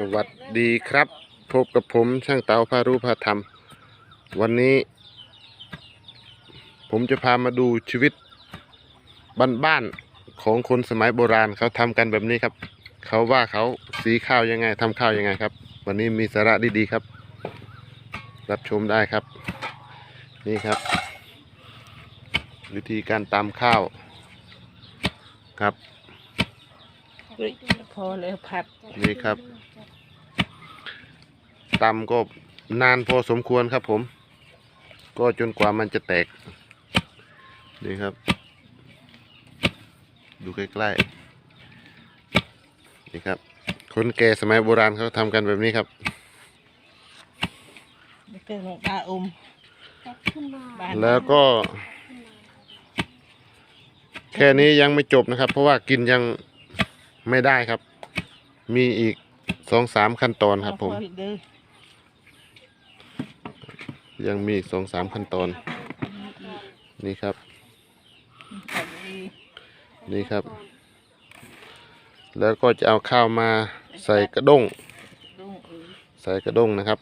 สวัสดีครับ พบกับผมช่างเตาพารูพาธรรม วันนี้ ผมจะพามาดูชีวิตบ้านๆของคนสมัยโบราณเขาทำกันแบบนี้ครับ เขาว่าเขาสีข้าวยังไงทำข้าวยังไงครับ วันนี้มีสาระดีๆครับ รับชมได้ครับ นี่ครับ วิธีการตำข้าวครับพอแล้วผัดนี่ครับ ตำก็นานพอสมควรครับผม ก็จนกว่ามันจะแตก นี่ครับ ดูใกล้ๆ นี่ครับ คนแก่สมัยโบราณเขาทำกันแบบนี้ครับนี่คือของตาอมบ้านแล้วก็ แค่นี้ยังไม่จบนะครับ เพราะว่ากินยังไม่ได้ครับ มีอีกสองสามขั้นตอนครับผมเอาพอเด้อ ยังมีสองสามขั้นตอน นี่ครับ นี่ครับ แล้วก็จะเอาข้าวมาใส่กระด้ง ใส่กระด้งนะครับ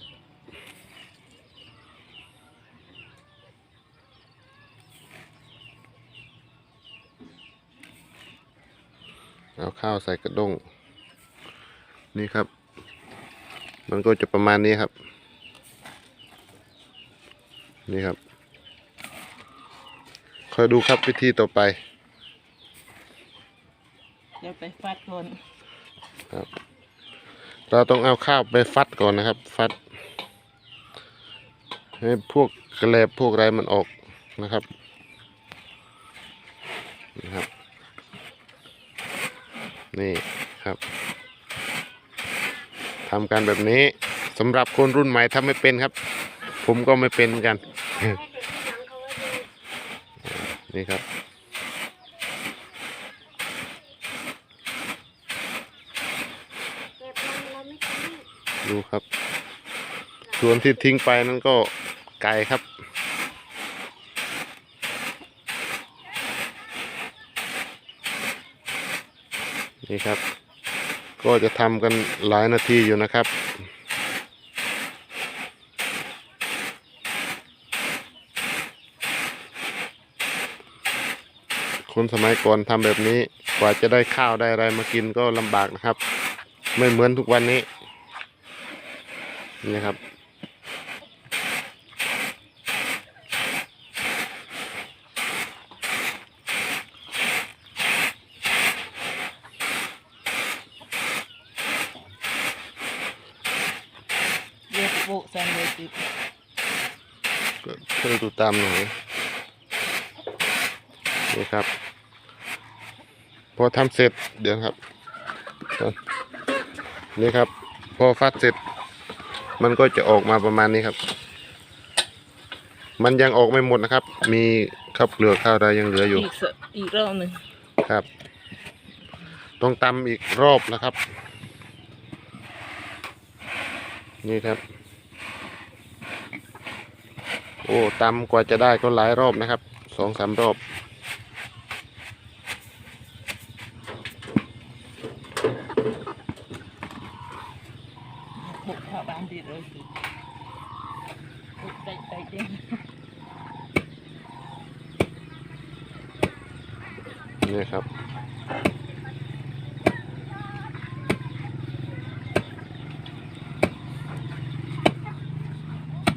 เอาข้าวใส่กระด้ง นี่ครับ มันก็จะประมาณนี้ครับ นี่ครับคอยดูครับวิธีต่อไป เดี๋ยวไปฟัดก่อนเราต้องเอาข้าวไปฟัดก่อนนะครับ ฟัด ให้พวกกระแลบพวกอะไรมันออกนะครับนะครับ นี่ครับทำกันแบบนี้สำหรับคนรุ่นใหม่ทำไม่เป็นครับ ผมก็ไม่เป็นเหมือนกัน นี่ครับ ดูครับ ส่วนที่ทิ้งไปนั้นก็ไก่ครับนี่ครับ ก็จะทำกันหลายนาทีอยู่นะครับ คนสมัยก่อนทำแบบนี้ กว่าจะได้ข้าวได้อะไรมากินก็ลำบากนะครับ ไม่เหมือนทุกวันนี้ นี่ครับเรียกโบะใส่เลยติดก็ช่วยดูตามหน่อยนี่ครับ พอทำเสร็จเดี๋ยวครับนี่ครับ พอฟัดเสร็จ มันก็จะออกมาประมาณนี้ครับ มันยังออกไม่หมดนะครับ มีข้าวเปลือกข้าวอะไรยังเหลืออยู่ อีกสอีกรอบหนึ่งครับ ต้องตำอีกรอบนะครับ นี่ครับ โอ้ตำกว่าจะได้ก็หลายรอบนะครับสองสามรอบ บุก เข้าบ้านติดเลยสิบุกใจใจเด้งนี่ครับ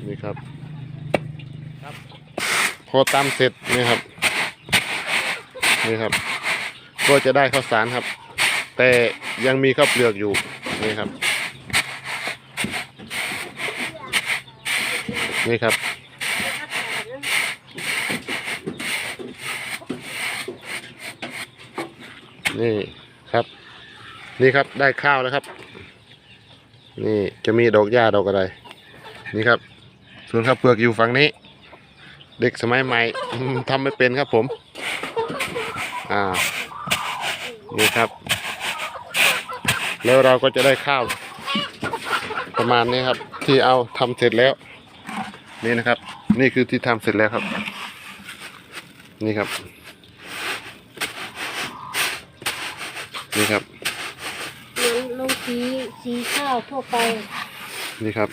นี่ครับครับพอตำเสร็จนี่ครับ นี่ครับ ก็จะได้ข้าวสารครับ แต่ยังมีข้าวเปลือกอยู่นี่ครับ นี่ครับ นี่ครับ นี่ครับได้ข้าวแล้วครับ นี่จะมีดอกหญ้าดอกอะไร นี่ครับ ส่วนข้าวเปลือกอยู่ฝั่งนี้ เด็กสมัยใหม่ทำไม่เป็นครับผม อ่า นี่ครับ แล้วเราก็จะได้ข้าวประมาณนี้ครับ ที่เอาทำเสร็จแล้ว นี่นะครับ นี่คือที่ทำเสร็จแล้วครับ นี่ครับ นี่ครับเหมือนลงทีสีข้าวทั่วไป นี่ครับ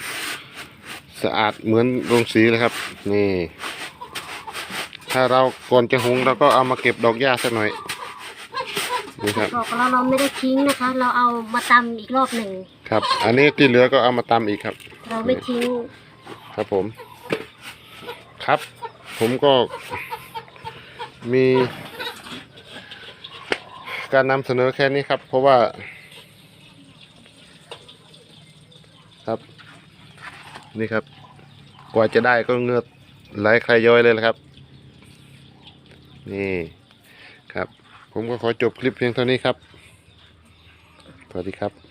สะอาดเหมือนโรงสีเลยครับ นี่ ถ้าเราก่อนจะหุงเราก็เอามาเก็บดอกหญ้าสักหน่อยนี่ครับบอกเราเราไม่ได้ทิ้งนะคะ เราเอามาตำอีกรอบหนึ่งครับ อันนี้ที่เหลือก็เอามาตำอีกครับ เราไม่ทิ้งครับผม ครับ ผมก็มีการนำเสนอแค่นี้ครับ เพราะว่า ครับ นี่ครับ กว่าจะได้ก็เงือกไหลใครย้อยเลยละครับ นี่ครับ ผมก็ขอจบคลิปเพียงเท่านี้ครับ สวัสดีครับ